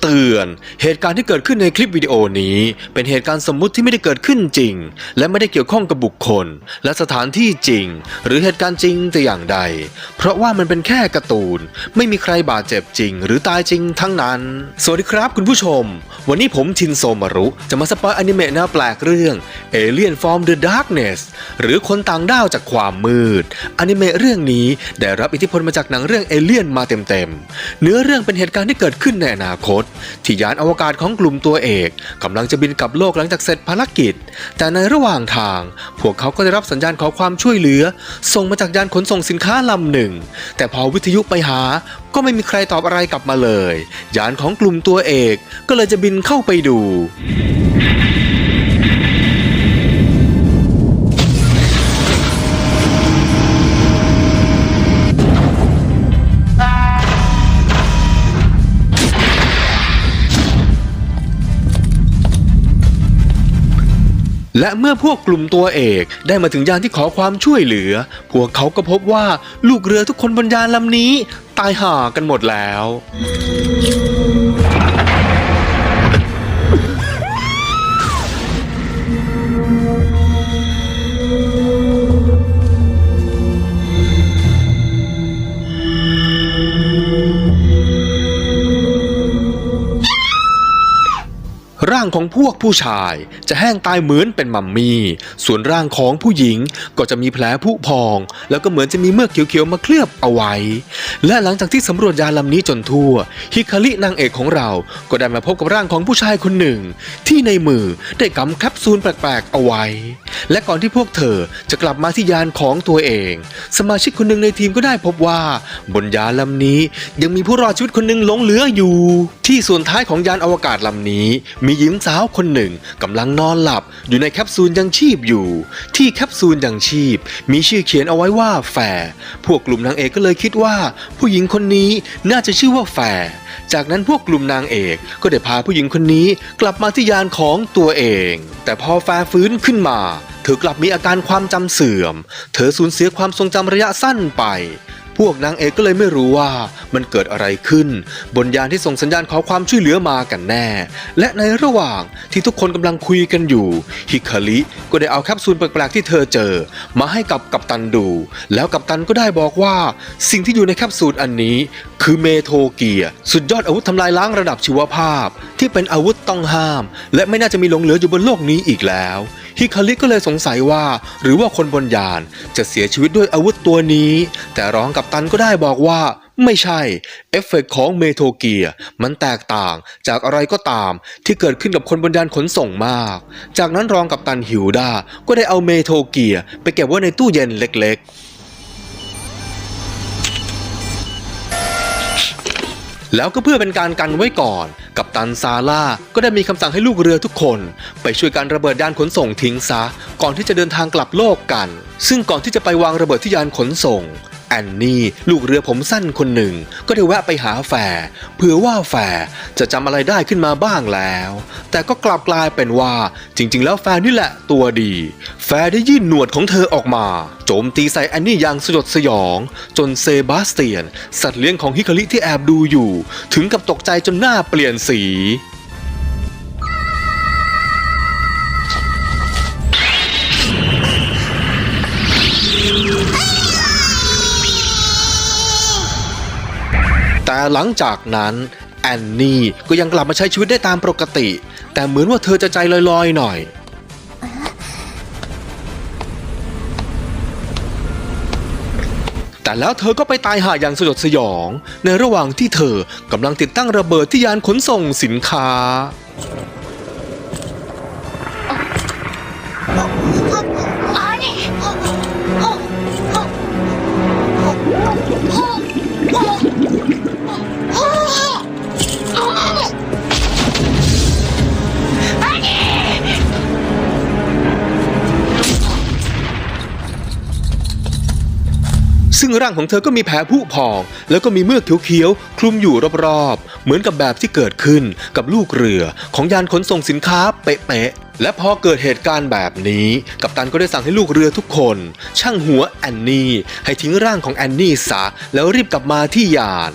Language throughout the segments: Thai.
เตือน เหตุการณ์ที่เกิดขึ้นในคลิปวิดีโอนี้ เป็นเหตุการณ์สมมุติที่ไม่ได้เกิดขึ้นจริง และไม่ได้เกี่ยวข้องกับบุคคล และสถานที่จริง หรือเหตุการณ์จริงแต่อย่างใด เพราะว่ามันเป็นแค่การ์ตูน ไม่มีใครบาดเจ็บจริง หรือตายจริงทั้งนั้น สวัสดีครับคุณผู้ชม วันนี้ผมชินโซมารุ จะมาสปอยอนิเมะแนวแปลกเรื่อง Alien from the Darkness หรือคนต่างด้าวจากความมืดอนิเมะเรื่องนี้ได้รับอิทธิพลมาจากหนังเรื่องเอเลี่ยนมาเต็มๆเนื้อเรื่องเป็นเหตุการณ์ที่เกิดขึ้นในอนาคต ที่ยานอวกาศของกลุ่มตัวเอกกำลังจะบินกลับโลกหลังจากเสร็จภารกิจ แต่ในระหว่างทาง พวกเขาก็ได้รับสัญญาณขอความช่วยเหลือ ส่งมาจากยานขนส่งสินค้าลำหนึ่ง แต่พอวิทยุไปหาก็ไม่มีใครตอบอะไรกลับมาเลย ยานของกลุ่มตัวเอกก็เลยจะบินเข้าไปดู และเมื่อพวกกลุ่มตัวเอกได้มาถึงยานที่ขอความช่วยเหลือ พวกเขาก็พบว่าลูกเรือทุกคนบนยานลำนี้ ตายห่ากันหมดแล้ว ร่างของพวกผู้ชายจะแห้งตายเหมือนเป็นมัมมี่ ส่วนร่างของผู้หญิงก็จะมีแผลผุพอง แล้วก็เหมือนจะมีเมือกเขียวๆมาเคลือบเอาไว้ และหลังจากที่สำรวจยานลำนี้จนทั่ว ฮิคารินางเอกของเรา ก็ได้มาพบกับร่างของผู้ชายคนหนึ่ง ที่ในมือได้กำแคปซูลแปลกๆเอาไว้ และก่อนที่พวกเธอจะกลับมาที่ยานของตัวเอง สมาชิกคนหนึ่งในทีมก็ได้พบว่า บนยานลำนี้ยังมีผู้รอดชีวิตคนหนึ่งหลงเหลืออยู่ ที่ส่วนท้ายของยานอวกาศลำนี้มีญิงสาวคนหนึ่งกำลังนอนหลับอยู่ในแคปซูลยังชีพอยู่ ที่แคปซูลยังชีพ มีชื่อเขียนเอาไว้ว่าแฟร์พวกกลุ่มนางเอกก็เลยคิดว่า ผู้หญิงคนนี้น่าจะชื่อว่าแฟร์จากนั้นพวกกลุ่มนางเอกก็ได้พาผู้หญิงคนนี้กลับมาที่ยานของตัวเอง แต่พอแฟฟื้นขึ้นมา เธอกลับมีอาการความจำเสื่อม เธอสูญเสียความทรงจำระยะสั้นไป พวกนางเอกก็เลยไม่รู้ว่ามันเกิดอะไรขึ้น บนยานที่ส่งสัญญาณขอความช่วยเหลือมากันแน่ และในระหว่างที่ทุกคนกำลังคุยกันอยู่ ฮิคาริก็ได้เอาแคปซูลแปลกๆที่เธอเจอ มาให้กับกัปตันดู แล้วกัปตันก็ได้บอกว่า สิ่งที่อยู่ในแคปซูลอันนี้ คือเมโทเกีย สุดยอดอาวุธทำลายล้างระดับชีวภาพ ที่เป็นอาวุธต้องห้าม และไม่น่าจะมีหลงเหลืออยู่บนโลกนี้อีกแล้วฮิคาริก็เลยสงสัยว่า หรือว่าคนบนยานจะเสียชีวิตด้วยอาวุธตัวนี้ แต่รองกับตันก็ได้บอกว่าไม่ใช่ เอฟเฟกต์ของเมโทเกียมันแตกต่างจากอะไรก็ตามที่เกิดขึ้นกับคนบนยานขนส่งมาก จากนั้นรองกับตันฮิวดา ก็ได้เอาเมโทเกียไปเก็บไว้ในตู้เย็นเล็กๆ แล้วก็เพื่อเป็นการกันไว้ก่อน กับตันซาร่าก็ได้มีคำสั่งให้ลูกเรือทุกคน ไปช่วยการระเบิดยานขนส่งทิ้งซะ ก่อนที่จะเดินทางกลับโลกกัน ซึ่งก่อนที่จะไปวางระเบิดที่ยานขนส่ง แอนนี่ลูกเรือผมสั้นคนหนึ่ง ก็ได้แวะไปหาแฟร์เผื่อว่าแฟร์จะจำอะไรได้ขึ้นมาบ้างแล้ว แต่ก็กลับกลายเป็นว่า จริง ๆ แล้วแฟร์นี่แหละตัวดีแฟร์ได้ยื่นหนวดของเธอออกมา โจมตีใส่แอนนี่อย่างสยดสยอง จนเซบาสเตียน สัตว์เลี้ยงของฮิคาริที่แอบดูอยู่ ถึงกับตกใจจนหน้าเปลี่ยนสี หลังจากนั้นแอนนี่ก็ยังกลับมาใช้ชีวิตได้ตามปกติ แต่เหมือนว่าเธอจะใจลอยๆหน่อย แต่แล้วเธอก็ไปตายหาอย่างสยดสยอง ในระหว่างที่เธอกำลังติดตั้งระเบิดที่ยานขนส่งสินค้า ซึ่งร่างของเธอก็มีแผลผุพอง แล้วก็มีเมือกเขียวๆ คลุมอยู่รอบๆ เหมือนกับแบบที่เกิดขึ้นกับลูกเรือของยานขนส่งสินค้าเป๊ะๆ และพอเกิดเหตุการณ์แบบนี้ กัปตันก็ได้สั่งให้ลูกเรือทุกคน ช่างหัวแอนนี่ให้ทิ้งร่างของแอนนี่ซะแล้วรีบกลับมาที่ยาน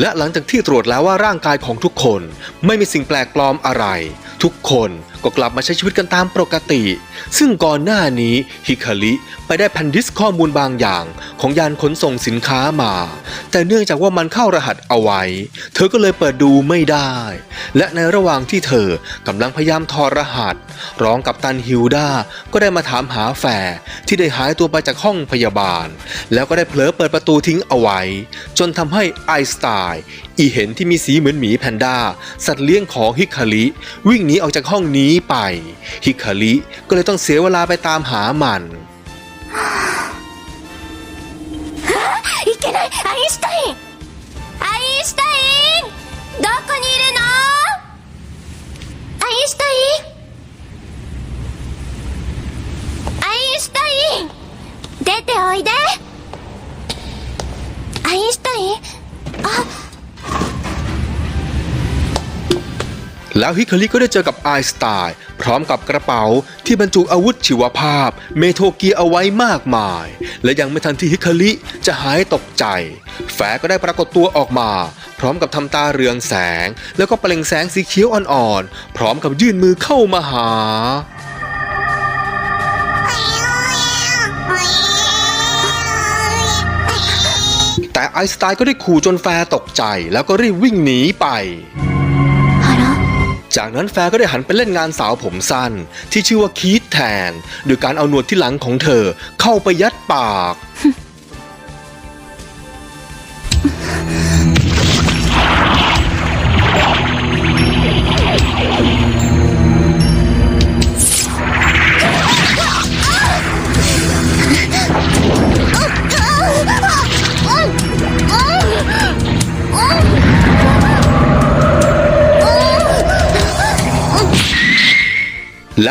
และหลังจากที่ตรวจแล้วว่าร่างกายของทุกคนไม่มีสิ่งแปลกปลอมอะไร ทุกคน ก็กลับมาใช้ชีวิตกันตามปกติ ซึ่งก่อนหน้านี้ฮิคาริไปได้แผ่นดิสข้อมูลบางอย่าง ของยานขนส่งสินค้ามา แต่เนื่องจากว่ามันเข้ารหัสเอาไว้ เธอก็เลยเปิดดูไม่ได้ และในระหว่างที่เธอกำลังพยายามถอดรหัส ร้องกับตันฮิลดาก็ได้มาถามหาแฟที่ได้หายตัวไปจากห้องพยาบาล แล้วก็ได้เผลอเปิดประตูทิ้งเอาไว้ จนทำให้ไอสไตน์ อีเห็นที่มีสีเหมือนหมีแพนด้า สัตว์เลี้ยงของฮิคาริวิ่งหนีออกจากห้องนี้ไป ฮิคาริก็เลยต้องเสียเวลาไปตามหามัน いけないアインシュタインアインシュタインどこにいるのアインシュタインアインシュタイン出ておいでアインシュタイン แล้วฮิคาริก็ได้เจอกับไอสไตน์พร้อมกับกระเป๋าที่บรรจุอาวุธชีวภาพ เมโทเกียเอาไว้มากมาย และยังไม่ทันที่ฮิคาริจะหายตกใจ แฝก็ได้ปรากฏตัวออกมา พร้อมกับทำตาเรืองแสง แล้วก็เปล่งแสงสีเขียวอ่อนๆ พร้อมกับยื่นมือเข้ามาหาแต่ไอสไตน์ก็ได้ขู่จนแฟร์ตกใจ แล้วก็รีบวิ่งหนีไป จากนั้นแฟร์ก็ได้หันไปเล่นงานสาวผมสั้น ที่ชื่อว่าคีตแทนโดยการเอาหนวดที่หลังของเธอเข้าไปยัดปาก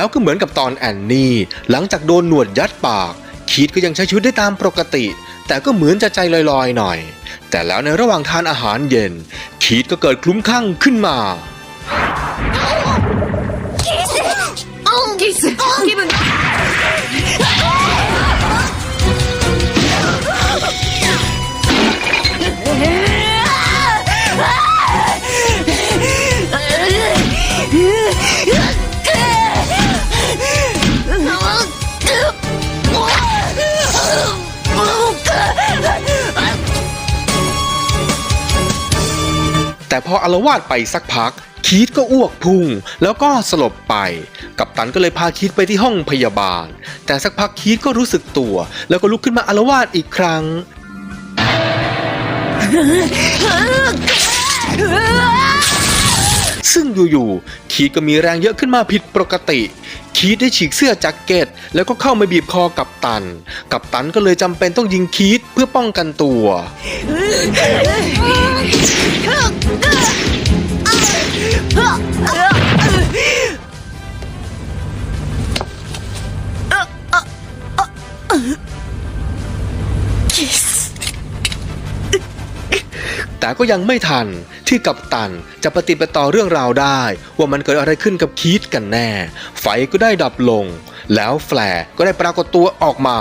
แล้วก็เหมือนกับตอนแอนนี่ หลังจากโดนหนวดยัดปาก คีดก็ยังใช้ชีวิตได้ตามปกติ แต่ก็เหมือนจะใจลอยๆหน่อย แต่แล้วในระหว่างทานอาหารเย็น คีดก็เกิดคลุ้มคลั่งขึ้นมาคิสคิส พออารวาสไปสักพัก คีตก็อ้วกพุ่ง แล้วก็สลบไป กัปตันก็เลยพาคีตไปที่ห้องพยาบาล แต่สักพักคีตก็รู้สึกตัว แล้วก็ลุกขึ้นมาอารวาสอีกครั้งซึ่งอยู่ๆคีตก็มีแรงเยอะขึ้นมาผิดปกติ คีทได้ฉีกเสื้อแจ็คเก็ต แล้วก็เข้ามาบีบคอกับตัน กับตันก็เลยจำเป็นต้องยิงคีทเพื่อป้องกันตัว แต่ก็ยังไม่ทันที่กัปตันจะปฏิบัติต่อเรื่องราวได้ ว่ามันเกิดอะไรขึ้นกับคีตกันแน่ ไฟก็ได้ดับลง แล้วแฟร์ก็ได้ปรากฏตัวออกมา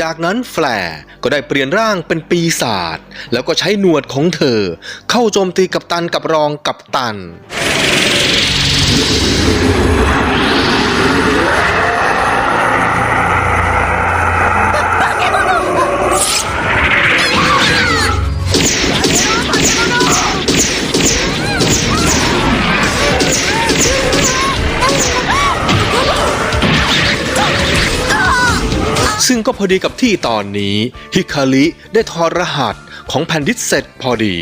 จากนั้นแฟร์ก็ได้เปลี่ยนร่างเป็นปีศาจแล้วก็ใช้หนวดของเธอ เข้าโจมตีกับตันกับรองกับตัน พอดีกับที่ตอนนี้ฮิคาริได้ถอดรหัสของแผ่นดิสเสร็จพอดี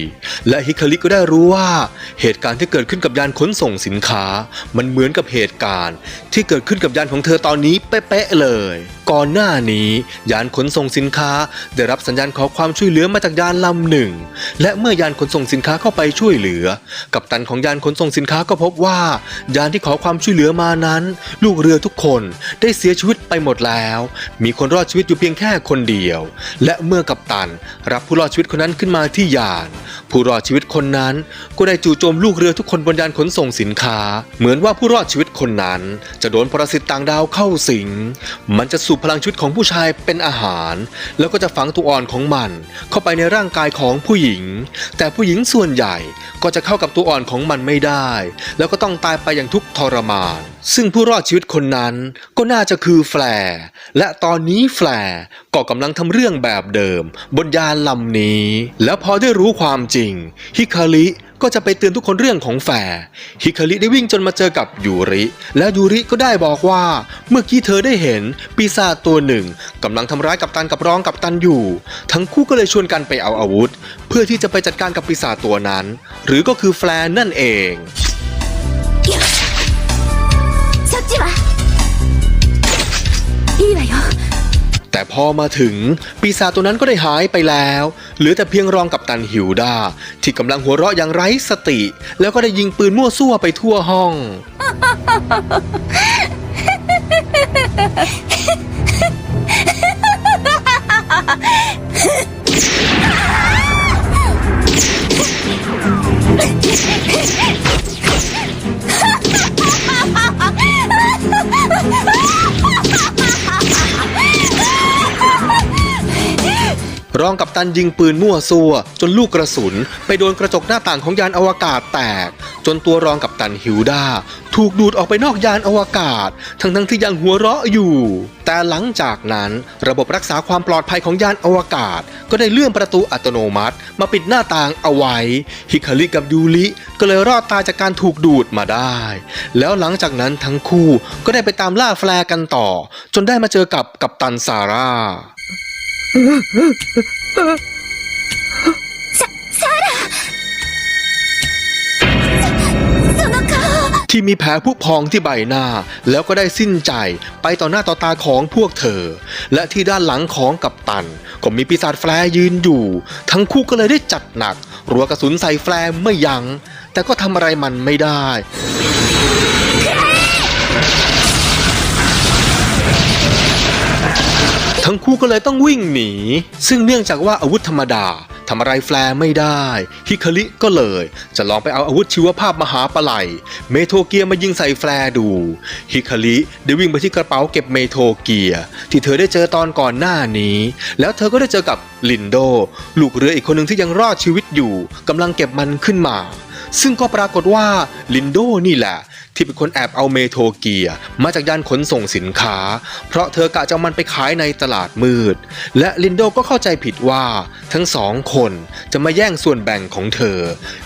และฮิคาริก็ได้รู้ว่า เหตุการณ์ที่เกิดขึ้นกับยานขนส่งสินค้า มันเหมือนกับเหตุการณ์ ที่เกิดขึ้นกับยานของเธอตอนนี้เป๊ะๆเลยก่อนหน้านี้ ยานขนส่งสินค้า ได้รับสัญญาณขอความช่วยเหลือมาจากยานลำหนึ่ง และเมื่อยานขนส่งสินค้าเข้าไปช่วยเหลือ กัปตันของยานขนส่งสินค้าก็พบว่า ยานที่ขอความช่วยเหลือมานั้น ลูกเรือทุกคนได้เสียชีวิตไปหมดแล้ว มีคนรอดชีวิตอยู่เพียงแค่คนเดียว และเมื่อกัปตันรับผู้รอดชีวิตคนนั้นขึ้นมาที่ยาน ผู้รอดชีวิตคนนั้นก็ได้จู่โจมลูกเรือทุกคนบนยานขนส่งสินค้า เหมือนว่าผู้รอดชีวิตคนนั้น จะโดนปรสิตต่างดาวเข้าสิง มันจะสูบพลังชีวิตของผู้ชายเป็นอาหาร แล้วก็จะฝังตัวอ่อนของมัน เข้าไปในร่างกายของผู้หญิง แต่ผู้หญิงส่วนใหญ่ก็จะเข้ากับตัวอ่อนของมันไม่ได้ แล้วก็ต้องตายไปอย่างทุกทรมาน ซึ่งผู้รอดชีวิตคนนั้นก็น่าจะคือแฟร์และตอนนี้แฟร์ ก็กำลังทำเรื่องแบบเดิม บนยานลำนี้ แล้วพอได้รู้ความจริง ฮิคาริก็จะไปเตือนทุกคนเรื่องของแฟร์ฮิคาริได้วิ่งจนมาเจอกับยูริ แล้วยูริก็ได้บอกว่า เมื่อกี้เธอได้เห็นปีศาจตัวหนึ่งกำลังทำร้ายกับตันกับรองกับตันอยู่ ทั้งคู่ก็เลยชวนกันไปเอาอาวุธ เพื่อที่จะไปจัดการกับปีศาจตัวนั้น หรือก็คือแฟร์นั่นเอง よしそっちは แต่พอมาถึงปีศาจตัวนั้นก็ได้หายไปแล้ว เหลือแต่เพียงรองกับตันฮิวดา ที่กำลังหัวเราะอย่างไร้สติ แล้วก็ได้ยิงปืนมั่วซั่วไปทั่วห้อง รองกับตันยิงปืนมั่วซั่ว จนลูกกระสุน ไปโดนกระจกหน้าต่างของยานอวกาศแตก จนตัวรองกับตันฮิวดา ถูกดูดออกไปนอกยานอวกาศ ทั้งทั้งที่ยังหัวเราะอยู่ แต่หลังจากนั้น ระบบรักษาความปลอดภัยของยานอวกาศ ก็ได้เลื่อนประตูอัตโนมัติ มาปิดหน้าต่างเอาไว้ ฮิคาริกับยูริก็เลยรอดตายจากการถูกดูดมาได้ แล้วหลังจากนั้นทั้งคู่ก็ได้ไปตามล่าแฟร์กันต่อ จนได้มาเจอกับกัปตันซาร่า さサラそその顔 ที่มีแผลผุพองที่ใบหน้า แล้วก็ได้สิ้นใจไปต่อหน้าต่อตาของพวกเธอ และที่ด้านหลังของกัปตัน ก็มีปีศาจแฟร์ยืนอยู่ ทั้งคู่ก็เลยได้จัดหนัก รัวกระสุนใส่แฟร์ไม่ยัง้งแต่ก็ทำอะไรมันไม่ได้ ทั้งคู่ก็เลยต้องวิ่งหนี ซึ่งเนื่องจากว่าอาวุธธรรมดาทำอะไรแฟร์ไม่ได้ฮิคาริก็เลย จะลองไปเอาอาวุธชีวภาพมหาปลัยเมโทเกียมายิงใส่แฟร์ดูฮิคาริได้วิ่งไปที่กระเป๋าเก็บเมโทเกียที่เธอได้เจอตอนก่อนหน้านี้ แล้วเธอก็ได้เจอกับลินโด ลูกเรืออีกคนหนึ่งที่ยังรอดชีวิตอยู่กำลังเก็บมันขึ้นมา ซึ่งก็ปรากฏว่าลินโดนี่แหละ ที่เป็นคนแอบเอาเมโทเกียมาจากยานขนส่งสินค้า เพราะเธอกะจะเอามันไปขายในตลาดมืด และลินโดก็เข้าใจผิดว่าทั้งสองคนจะมาแย่งส่วนแบ่งของเธอ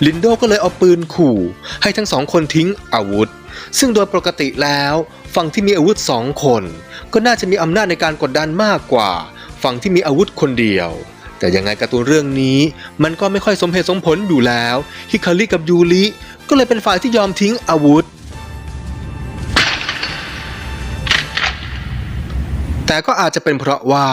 ลินโดก็เลยเอาปืนขู่ ให้ทั้งสองคนทิ้งอาวุธ ซึ่งโดยปกติแล้วฝั่งที่มีอาวุธสองคน ก็น่าจะมีอำนาจในการกดดันมากกว่าฝั่งที่มีอาวุธคนเดียวแต่ยังไงการ์ตูนเรื่องนี้มันก็ไม่ค่อยสมเหตุสมผลอยู่แล้ว ฮิคาริกับยูริก็เลยเป็นฝ่ายที่ยอมทิ้งอาวุธ แต่ก็อาจจะเป็นเพราะว่า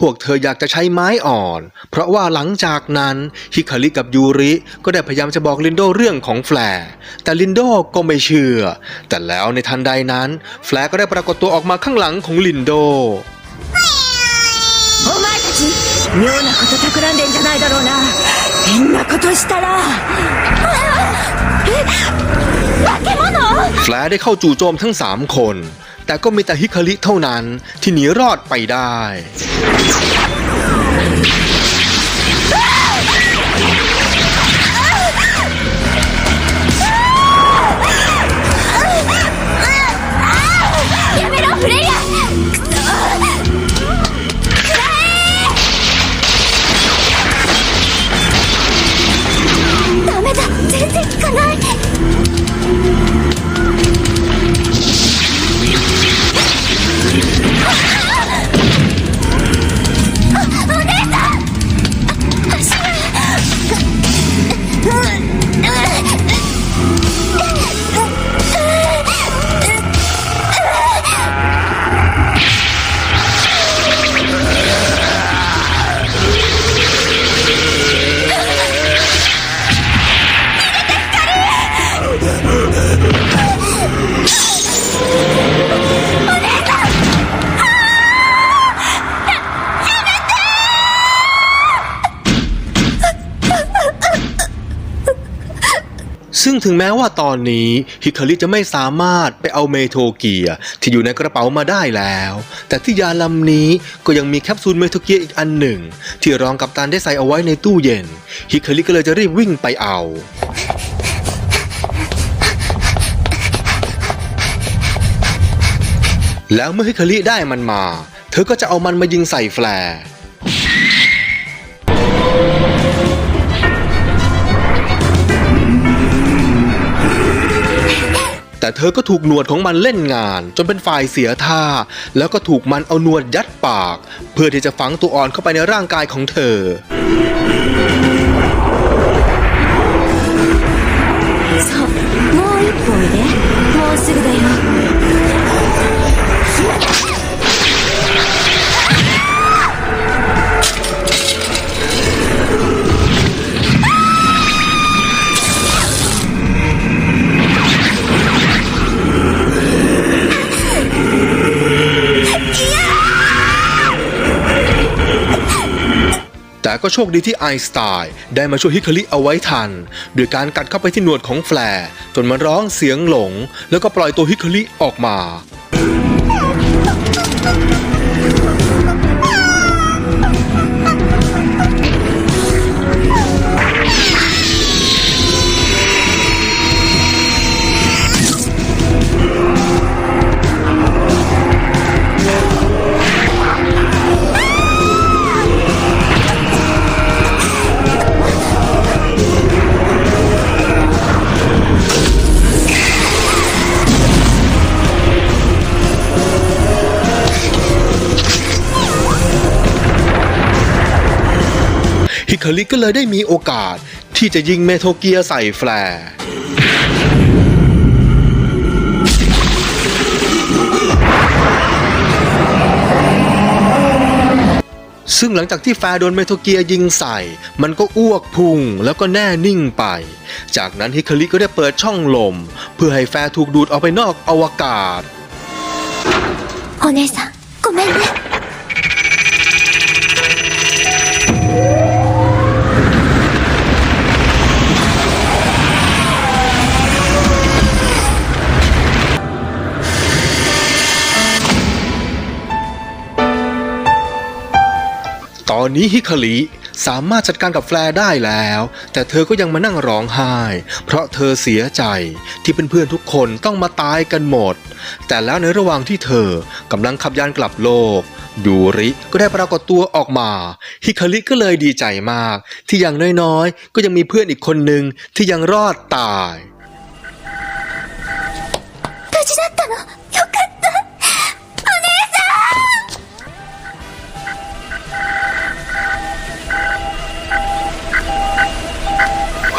พวกเธออยากจะใช้ไม้อ่อน เพราะว่าหลังจากนั้นฮิคาริกับยูริก็ได้พยายามจะบอกลินโดเรื่องของแฟร์แต่ลินโดก็ไม่เชื่อ แต่แล้วในทันใดนั้น แฟร์ก็ได้ปรากฏตัวออกมาข้างหลังของลินโด お前たち妙なこと企んでんじゃないだろうな変なことしたらえ化け物 แฟร์ได้เข้าจู่โจมทั้ง 3 คน แต่ก็มีแต่ฮิคาริเท่านั้นที่หนีรอดไปได้ ถึงแม้ว่าตอนนี้ฮิคาริจะไม่สามารถไปเอาเมโทเกียที่อยู่ในกระเป๋ามาได้แล้ว แต่ที่ยานลำนี้ก็ยังมีแคปซูลเมโทเกียอีกอันหนึ่ง ที่รองกัปตันได้ใส่เอาไว้ในตู้เย็นฮิคาริก็เลยจะรีบวิ่งไปเอาแล้วเมื่อฮิคาริได้มันมา เธอก็จะเอามันมายิงใส่แฟร์ แต่เธอก็ถูกหนวดของมันเล่นงาน จนเป็นฝ่ายเสียท่า แล้วก็ถูกมันเอาหนวดยัดปาก เพื่อที่จะฝังตัวอ่อนเข้าไปในร่างกายของเธอ そうもう一歩おいでもうすぐだよ「 แต่ก็โชคดีที่ไอน์สไตน์ได้มาช่วยฮิคาริเอาไว้ทันโดยการกัดเข้าไปที่หนวดของแฟร์จนมันร้องเสียงหลง แล้วก็ปล่อยตัวฮิคาริออกมา คาริก็เลยได้มีโอกาส ที่จะยิงเมโทเกียใส่แฟร์ซึ่งหลังจากที่แฟร์โดนเมโทเกียยิงใส่ มันก็อ้วกพุ่งแล้วก็แน่นิ่งไป จากนั้นฮิคาริก็ได้เปิดช่องลม เพื่อให้แฟร์ถูกดูดออกไปนอกอวกาศโอเนซังกูเมนเน นี้ฮิคาริสามารถจัดการกับแฟร์ได้แล้ว แต่เธอก็ยังมานั่งร้องไห้ เพราะเธอเสียใจที่เพื่อนๆทุกคนต้องมาตายกันหมด แต่แล้วในระหว่างที่เธอกำลังขับยานกลับโลกยูริก็ได้ปรากฏตัวออกมา ฮิคาริก็เลยดีใจมาก ที่อย่างน้อยๆ ก็ยังมีเพื่อนอีกคนหนึ่งที่ยังรอดตาย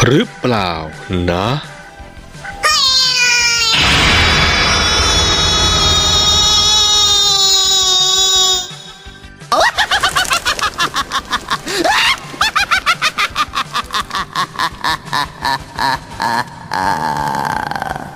หรือเปล่านะ Ah.